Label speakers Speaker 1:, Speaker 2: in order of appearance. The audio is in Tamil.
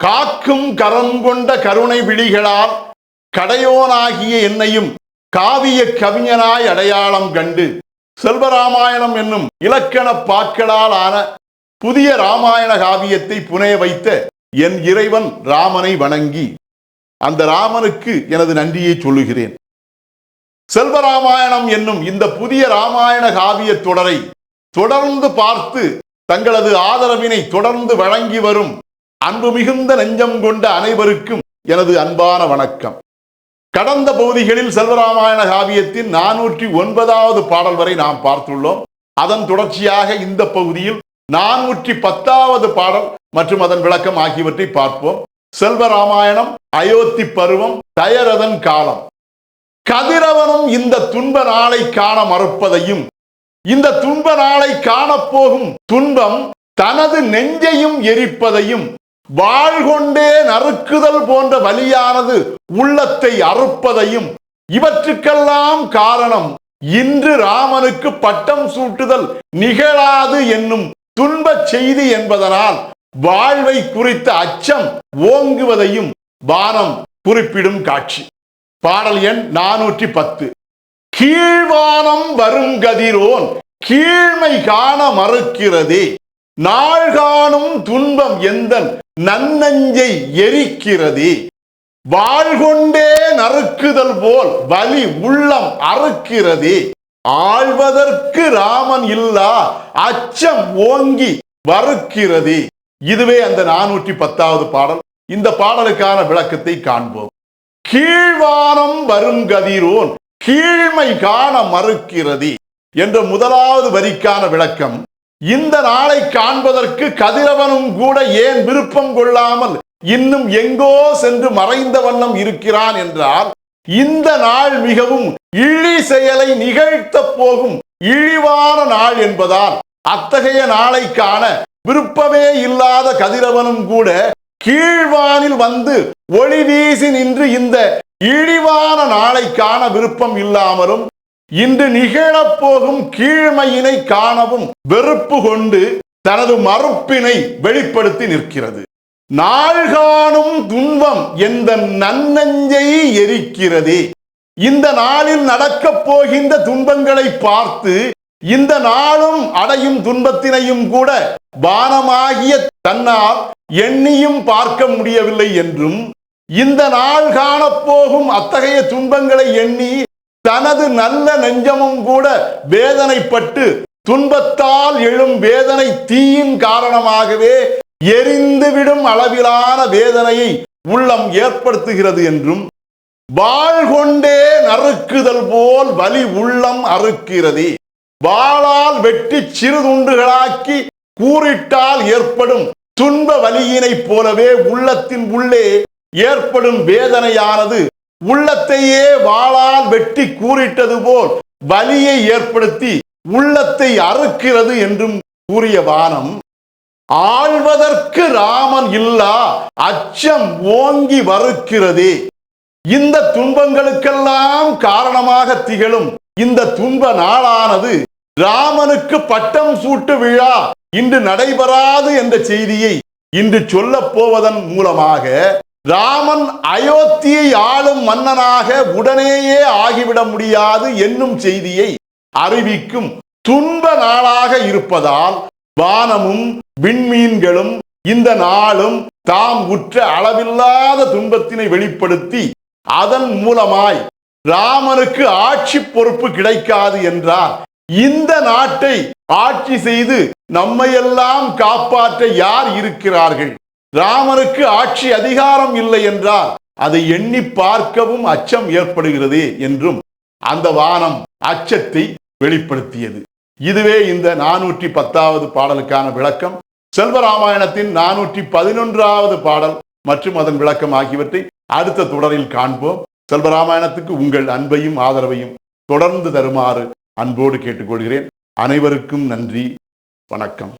Speaker 1: காக்கும் கரங்கொண்ட கருணை விழிகளால் கடையோனாகிய என்னையும் காவிய கவிஞனாய் அடையாளம் கண்டு செல்வராமாயணம் என்னும் இலக்கண பாக்களால் ஆன புதிய ராமாயண காவியத்தை புனைய வைத்த என் இறைவன் ராமனை வணங்கி அந்த ராமனுக்கு எனது நன்றியை சொல்லுகிறேன். செல்வராமாயணம் என்னும் இந்த புதிய ராமாயண காவிய தொடரை தொடர்ந்து பார்த்து தங்களது ஆதரவினை தொடர்ந்து வழங்கி வரும் அன்பு மிகுந்த நெஞ்சம் கொண்ட அனைவருக்கும் எனது அன்பான வணக்கம். கடந்த பகுதிகளில் செல்வராமாயண காவியத்தின் நானூற்றி ஒன்பதாவது பாடல் வரை நாம் பார்த்துள்ளோம். அதன் தொடர்ச்சியாக இந்த பகுதியில் நானூற்றி பத்தாவது பாடல் மற்றும் அதன் விளக்கம் ஆகியவற்றை பார்ப்போம். செல்வராமாயணம் அயோத்தி பருவம் தயரதன் காலம். கதிரவனும் இந்த துன்ப நாளை காண மறுப்பதையும் இந்த துன்ப நாளை காணப்போகும் துன்பம் தனது நெஞ்சையும் எரிப்பதையும் வாழ்கொண்டே நறுக்குதல் போன்ற வலியானது உள்ளத்தை அறுப்பதையும் இவற்றுக்கெல்லாம் காரணம் இன்று ராமனுக்கு பட்டம் சூட்டுதல் நிகழாது என்னும் துன்பச் செய்தி என்பதனால் வாழ்வை குறித்த அச்சம் ஓங்குவதையும் வானம் குறிப்பிடும் காட்சி. பாடல் எண் நானூற்றி பத்து கீழ்வானம் வரும் கதிரோன் கீழ்மை காண மறுக்கிறதே. நாள் காணும் துன்பம் எந்தன் நன்னஞ்சை எரிக்கிறது. வாழ்கொண்டே நறுக்குதல் போல் வலி உள்ளம் அறுக்கிறது. ஆழ்வதற்கு ராமன் இல்லா அச்சம் ஓங்கி வறுக்கிறது. இதுவே அந்த நானூற்றி பத்தாவது பாடல். இந்த பாடலுக்கான விளக்கத்தை காண்போம். கீழ்வானம் வரும் கதிரோன் கீழ்மை காண மறுக்கிறது. என்ற முதலாவது வரிக்கான விளக்கம் இந்த நாளை காண்பதற்கு கதிரவனும் கூட ஏன் விருப்பம் கொள்ளாமல் இன்னும் எங்கோ சென்று மறைந்த வண்ணம் இருக்கிறான் என்றால் இந்த நாள் மிகவும் இழி செயலை நிகழ்த்த போகும் இழிவான நாள் என்பதால் அத்தகைய நாளை காண விருப்பமே இல்லாத கதிரவனும் கூட கீழ்வானில் வந்து ஒளி வீசி நின்று இந்த இழிவான நாளை காண விருப்பம் இல்லாமலும் இன்று நிகழப்போகும் கீழ்மையினை காணவும் வெறுப்பு கொண்டு தனது மறுப்பினை வெளிப்படுத்தி நிற்கிறது. நாள் காணும் துன்பம் எந்த நன்னஞ்சை எரிக்கிறதே. இந்த நாளில் நடக்கப் போகின்ற துன்பங்களை பார்த்து இந்த நாளும் அடையும் துன்பத்தினையும் கூட வானமாகிய தன்னால் எண்ணியும் பார்க்க முடியவில்லை என்றும் இந்த நாள் காணப்போகும் அத்தகைய துன்பங்களை எண்ணி தனது நல்ல நெஞ்சமும் கூட வேதனைப்பட்டு துன்பத்தால் எழும் வேதனை தீயின் காரணமாகவே எரிந்துவிடும் அளவிலான வேதனையை உள்ளம் ஏற்படுத்துகிறது என்றும் வாழ்கொண்டே நறுக்குதல் போல் வலி உள்ளம் அறுக்கிறது. வாளால் வெட்டி சிறு துண்டுகளாக்கி கூறிட்டால் ஏற்படும் துன்ப வலியினைப் போலவே உள்ளத்தின் உள்ளே ஏற்படும் வேதனையானது உள்ளத்தையே வாளால் வெட்டி கூறிட்டது போல் வலியை ஏற்படுத்தி உள்ளத்தை அறுக்கிறது என்றும் கூறிய வானம் ஆழ்வதற்கு ராமன் இல்லா அச்சம் ஓங்கி வறுக்கிறதே இந்த துன்பங்களுக்கெல்லாம் காரணமாக திகழும் இந்த துன்ப நாளானது ராமனுக்கு பட்டம் சூட்டு விழா இன்று நடைபெறாது என்ற செய்தியை இன்று சொல்லப் போவதன் மூலமாக ராமன் அயோத்தியை ஆளும் மன்னனாக உடனேயே ஆகிவிட முடியாது என்னும் செய்தியை அறிவிக்கும் துன்ப நாளாக இருப்பதால் வானமும் விண்மீன்களும் இந்த நாளும் தாம் உற்ற அளவில்லாத துன்பத்தினை வெளிப்படுத்தி அதன் மூலமாய் ராமனுக்கு ஆட்சி பொறுப்பு கிடைக்காது என்றார். இந்த நாட்டை ஆட்சி செய்து நம்மையெல்லாம் காப்பாற்ற யார் இருக்கிறார்கள்? ராமனுக்கு ஆட்சி அதிகாரம் இல்லை என்றால் அதை எண்ணி பார்க்கவும் அச்சம் ஏற்படுகிறது என்றும் அந்த வானம் அச்சத்தை வெளிப்படுத்தியது. இதுவே இந்த நானூற்றி பத்தாவது பாடலுக்கான விளக்கம். செல்வராமாயணத்தின் நானூற்றி பதினொன்றாவது பாடல் மற்றும் அதன் விளக்கம் ஆகியவற்றை அடுத்த தொடரில் காண்போம். செல்வராமாயணத்துக்கு உங்கள் அன்பையும் ஆதரவையும் தொடர்ந்து தருமாறு அன்போடு கேட்டுக்கொள்கிறேன். அனைவருக்கும் நன்றி. வணக்கம்.